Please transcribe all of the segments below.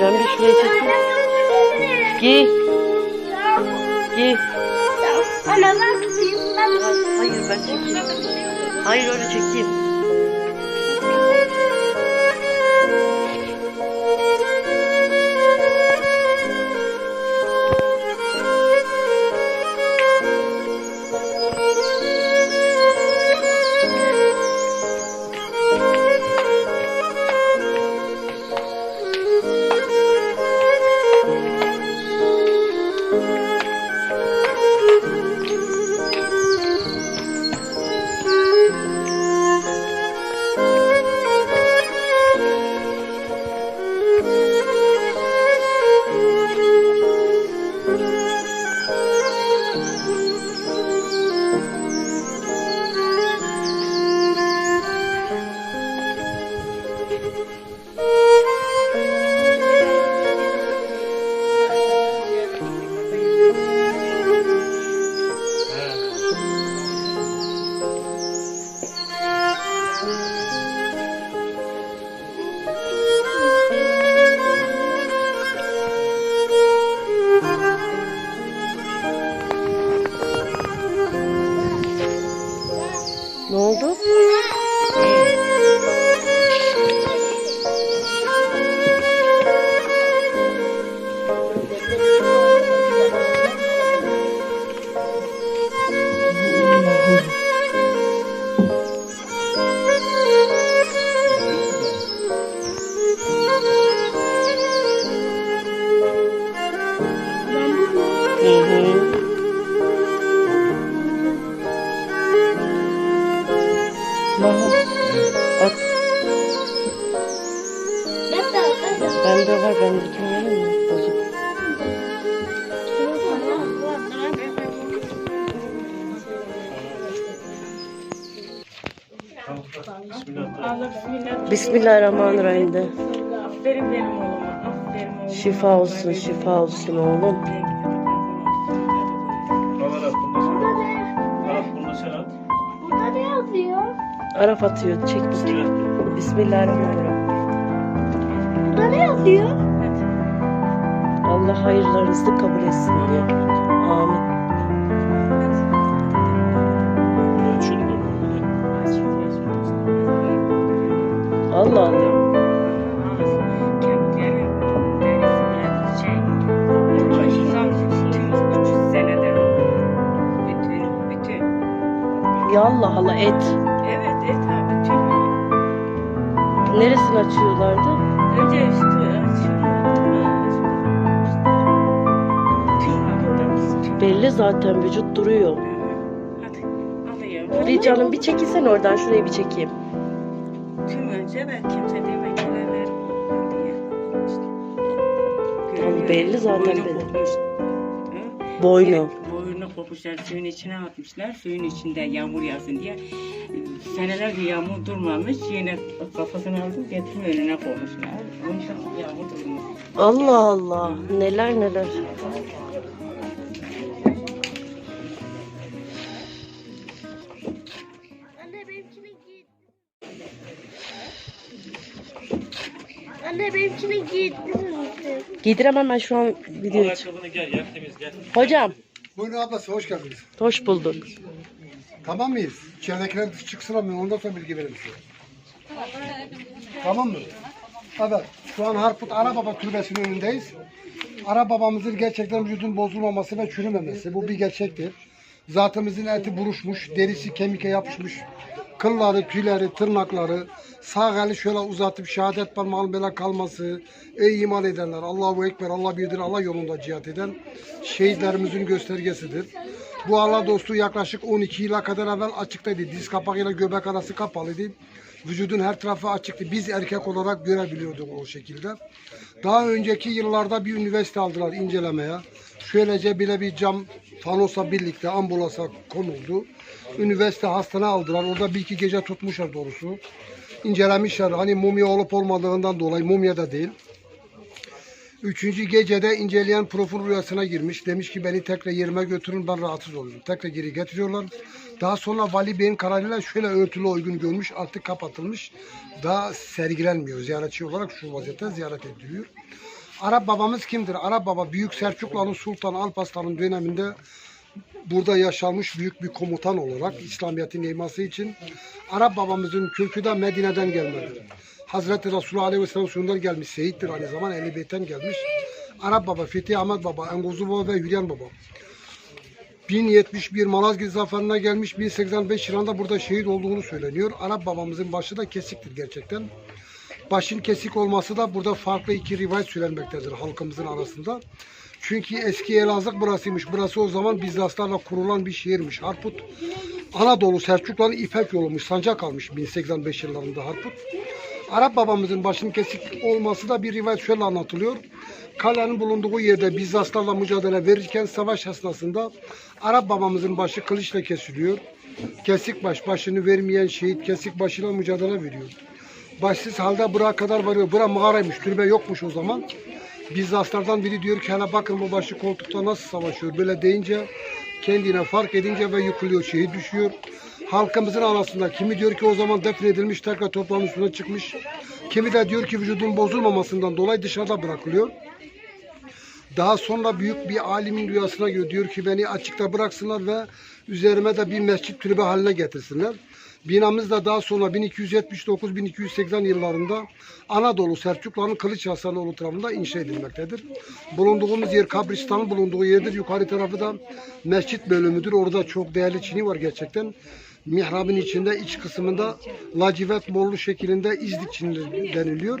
Ben bir şuraya çekeyim. Giy, giy. Ana ben tutayım. Ben Hayır ben çekeyim. Hayır öyle çekeyim. 嗯。Mi? Bozuk. Bismillahirrahmanirrahim de. Aferin benim oğluma. Aferin oğluma. Şifa olsun, şifa olsun oğlum. Burada ne yazıyor? Araf atıyor. Çek bir Bismillah. Bismillahirrahmanirrahim. Burada ne yazıyor? Allah hayırlarınızı kabul etsin diye. Amin. Allah Allah. Ya Allah Allah et. Evet, et abi. Bütün Neresini açıyorlardı? önce üstü Belli zaten vücut duruyor. Hadi, alayım. Bir canım bir çekilsen oradan şurayı bir çekeyim. Tüm önce ben kimse demek ki belli zaten Boynu belli. kopmuş. Hı? Boynu. Boynu kopmuşlar, suyun içine atmışlar. Suyun içinde yağmur yağsın diye. Senelerce yağmur durmamış. Yine kafasını aldım, getirip önüne koymuşlar. Onun için yağmur durmuş. Allah Allah. Neler neler. Anne benimkini giydiniz mi? Giydiremem ben şu an video için. Ayakkabını gel yak temiz gel. Hocam Buyurun ablası hoş geldiniz. hoş bulduk. Tamam mıyız? İçeridekiler çıksın ama ondan sonra bilgi verir size. Tamam mı? Evet. Şu an Harput Arababa Türbesi'nin önündeyiz. Arababamızın gerçekten vücudun bozulmaması ve çürümemesi. Bu bir gerçektir. Zatımızın eti buruşmuş, derisi kemike yapışmış. Kılları, tüyleri, tırnakları, sağ eli şöyle uzatıp şehadet parmağının böyle kalması, ey iman edenler, Allahu Ekber, Allah birdir, Allah yolunda cihat eden şehitlerimizin göstergesidir. Bu Allah dostu yaklaşık 12 yıla kadar evvel açıktaydı. Diz kapağıyla göbek arası kapalıydı. Vücudun her tarafı açıktı. Biz erkek olarak görebiliyorduk o şekilde. Daha önceki yıllarda bir üniversite aldılar incelemeye. Şöylece bile bir cam fanosa birlikte ambulansa konuldu. Üniversite hastane aldılar. Orada bir iki gece tutmuşlar doğrusu. İncelemişler. Hani mumya olup olmadığından dolayı mumya da değil. Üçüncü gecede inceleyen profil rüyasına girmiş. Demiş ki beni tekrar yerime götürün ben rahatsız oluyorum. Tekrar geri getiriyorlar. Daha sonra Vali Bey'in kararıyla şöyle örtülü uygun görmüş. Artık kapatılmış. Daha sergilenmiyor. Ziyaretçi olarak şu vaziyette ziyaret ediliyor. Arap babamız kimdir? Arap baba Büyük Selçuklu'nun Sultan Alparslan'ın döneminde burada yaşamış büyük bir komutan olarak İslamiyet'in yayması için Arap babamızın kökü de Medine'den gelmedir. Hazreti Resulullah Aleyhi ve Sellem suyundan gelmiş Seyit'tir aynı zaman Ehl-i Beyt'ten gelmiş. Arap baba, Fethi Ahmet baba, Enguzu baba ve Hülyan baba. 1071 Malazgirt zaferine gelmiş 1085 yılında burada şehit olduğunu söyleniyor. Arap babamızın başı da kesiktir gerçekten. Başın kesik olması da burada farklı iki rivayet söylenmektedir halkımızın arasında. Çünkü eski Elazığ burasıymış. Burası o zaman Bizanslarla kurulan bir şehirmiş. Harput Anadolu Selçukluların İpek yolumuş. Sancak almış 1085 yıllarında Harput. Arap babamızın başının kesik olması da bir rivayet şöyle anlatılıyor. Kalenin bulunduğu yerde Bizanslarla mücadele verirken savaş esnasında Arap babamızın başı kılıçla kesiliyor. Kesik baş başını vermeyen şehit kesik başıyla mücadele veriyor. Başsız halde buraya kadar varıyor. Bura mağaraymış, türbe yokmuş o zaman. Bizanslardan biri diyor ki hele bakın bu başı koltukta nasıl savaşıyor. Böyle deyince kendine fark edince ve yıkılıyor, şehit düşüyor. Halkımızın arasında kimi diyor ki o zaman defnedilmiş tekrar toprağın üstüne çıkmış. Kimi de diyor ki vücudun bozulmamasından dolayı dışarıda bırakılıyor. Daha sonra büyük bir alimin rüyasına giriyor. Diyor ki beni açıkta bıraksınlar ve üzerime de bir mescit türbe haline getirsinler. Binamız da daha sonra 1279-1280 yıllarında Anadolu Selçukluların Kılıç Hasanoğlu tarafından inşa edilmektedir. Bulunduğumuz yer kabristanın bulunduğu yerdir. Yukarı tarafı da mescit bölümüdür. Orada çok değerli çini var gerçekten. Mihrabın içinde iç kısmında lacivert morlu şeklinde izlik çini deniliyor.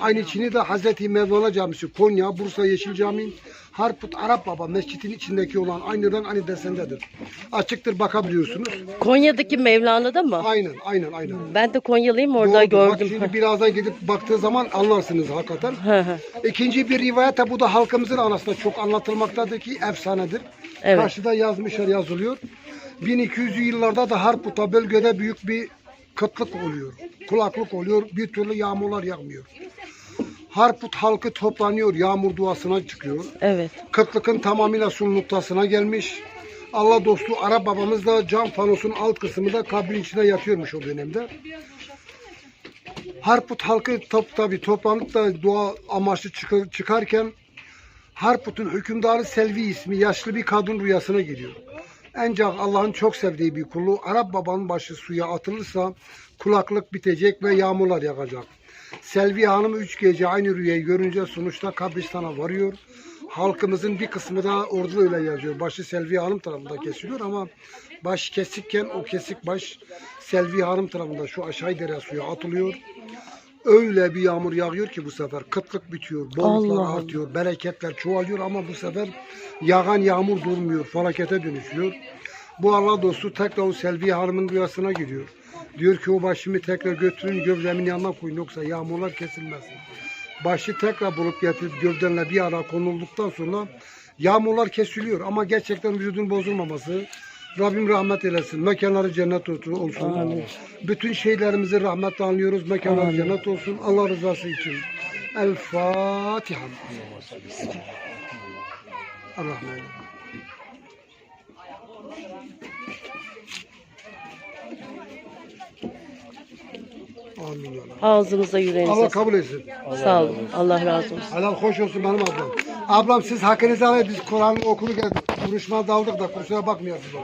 Aynı çini de Hazreti Mevlana Camisi Konya, Bursa Yeşil Cami, Harput Arap Baba mescidin içindeki olan aynı renk aynı desendedir. Açıktır bakabiliyorsunuz. Konya'daki Mevlana'da mı? Aynen aynen aynen. Ben de Konyalıyım orada Doğrudur. Bak gördüm. şimdi birazdan gidip baktığı zaman anlarsınız hakikaten. Hı hı. İkinci bir rivayet de bu da halkımızın arasında çok anlatılmaktadır ki efsanedir. Evet. Karşıda yazmışlar yazılıyor. 1200'lü yıllarda da Harput'a bölgede büyük bir kıtlık oluyor. Kulaklık oluyor. Bir türlü yağmurlar yağmıyor. Harput halkı toplanıyor. Yağmur duasına çıkıyor. Evet. Kıtlıkın tamamıyla son noktasına gelmiş. Allah dostu Arap babamız da cam fanosun alt kısmında kabrin içine yatıyormuş o dönemde. Harput halkı top, tabi toplanıp da dua amaçlı çıkar, çıkarken Harput'un hükümdarı Selvi ismi yaşlı bir kadın rüyasına giriyor. Ancak Allah'ın çok sevdiği bir kulu Arap babanın başı suya atılırsa kulaklık bitecek ve yağmurlar yağacak. Selvi Hanım üç gece aynı rüyayı görünce sonuçta kabristana varıyor. Halkımızın bir kısmı da orada öyle yazıyor. Başı Selvi Hanım tarafında kesiliyor ama baş kesikken o kesik baş Selvi Hanım tarafında şu aşağı dere suya atılıyor. Öyle bir yağmur yağıyor ki bu sefer kıtlık bitiyor, bolluklar Allah Allah. artıyor, bereketler çoğalıyor ama bu sefer yağan yağmur durmuyor, felakete dönüşüyor. Bu Allah dostu tekrar o Selvi Hanım'ın rüyasına giriyor. Diyor ki o başımı tekrar götürün gövdemin yanına koyun yoksa yağmurlar kesilmez. Başı tekrar bulup getirip gövdenle bir ara konulduktan sonra yağmurlar kesiliyor ama gerçekten vücudun bozulmaması. Rabbim rahmet eylesin. Mekanları cennet olsun. Bütün şeylerimizi rahmetle anlıyoruz. Mekanları cennet olsun. Allah rızası için. El Fatiha. Ar-Rahman. Amin. Ağzınıza yüreğinize. Allah kabul etsin. Sağ olun. Allah razı olsun. Helal hoş olsun benim ablam. Ablam siz hakkınızı alın. Biz Kur'an okulu geldik. Konuşma daldık da kusura bakmayasınız.